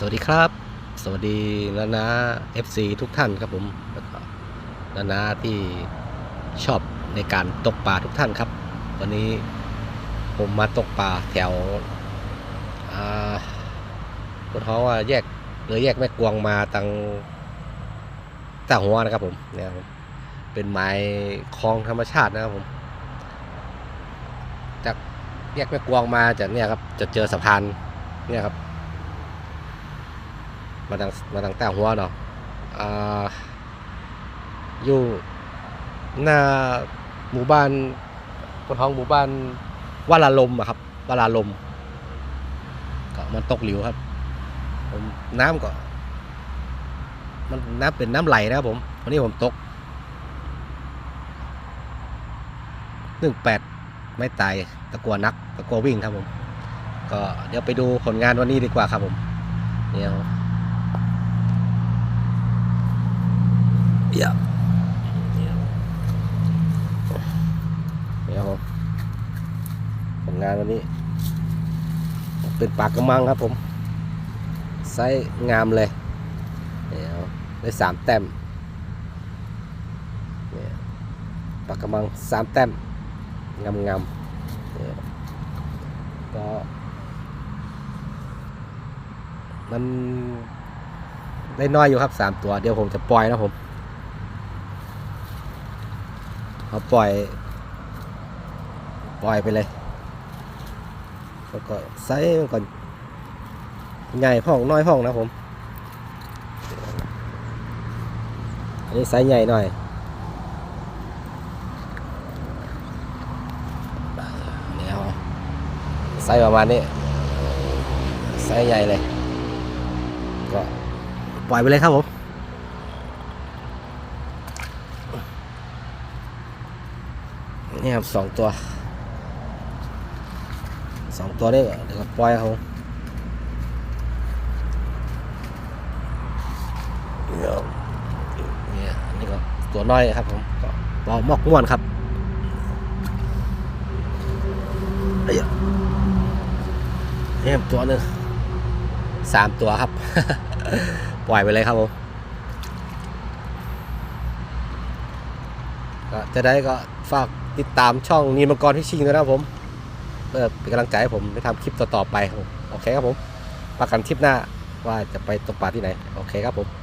สวัสดีครับ สวัสดีนานา FC ทุกท่านครับผมแล้วก็นานาที่ชอบในการตกปลาทุกท่านครับ วันนี้ผมมาตกปลาแถวอ่าคนท้องว่าแยกเลยแยกแม่กวงมาตังตาหัวนะครับผมเนี่ยเป็นไม้คลองธรรมชาตินะครับผม จากแยกแม่กวงมาจากเนี่ยครับจะเจอสะพานเนี่ยครับ มาทางมาทางใต้หัวเนาะอยู่หน้าหมู่บ้านคนท้องหมู่บ้านวาลาลมอะครับวาลาลมก็มันตกหลิวครับ ผมน้ำก็ มันน้ำเป็นน้ำไหลนะครับผมวันนี้ผมตกหนึ่งแปดไม่ตายตะกัวนักตะกัววิ่งครับผม ก็เดี๋ยวไปดูผลงานวันนี้ดีกว่าครับผม เดี๋ยว เดี๋ยวเดี๋ยวผลงานวันนี้ เป็นปากกระมังครับผม ไซส์งามเลย เดี๋ยวได้สามแต้มเนี่ยปากกระมังสามแต้ม งามงามเนี่ยก็มันได้น้อยอยู่ครับสามตัว เดี๋ยวผมจะปล่อยนะผม เอาปล่อย ปล่อยไปเลยแล้วก็ไซส์มันก่อนใหญ่พ่องน้อยพ่องนะผมอันนี้ไซส์ใหญ่หน่อยเดี๋ยวไซส์ประมาณนี้ไซส์ใหญ่เลย ก็ปล่อยไปเลยครับผม นี่ครับสองตัวสองตัวนี้เดี๋ยวปล่อยเขาเดี๋ยวเนี่ยนี่ก็ตัวน้อยครับผมก็ปอมอกม่วนครับเอ้ยนี่ครับตัวหนึ่งสามตัวครับ ปล่อยไปเลยครับผมก็จะได้ก็ฝาก ติดตามช่องนีมังกรที่ชิงด้วยนะครับผมเพื่อเป็นกำลังใจให้ผมได้ทำคลิปต่อๆไปครับผมโอเคครับผมประกันทริปหน้าว่าจะไปตกปลาที่ไหน โอเคครับผม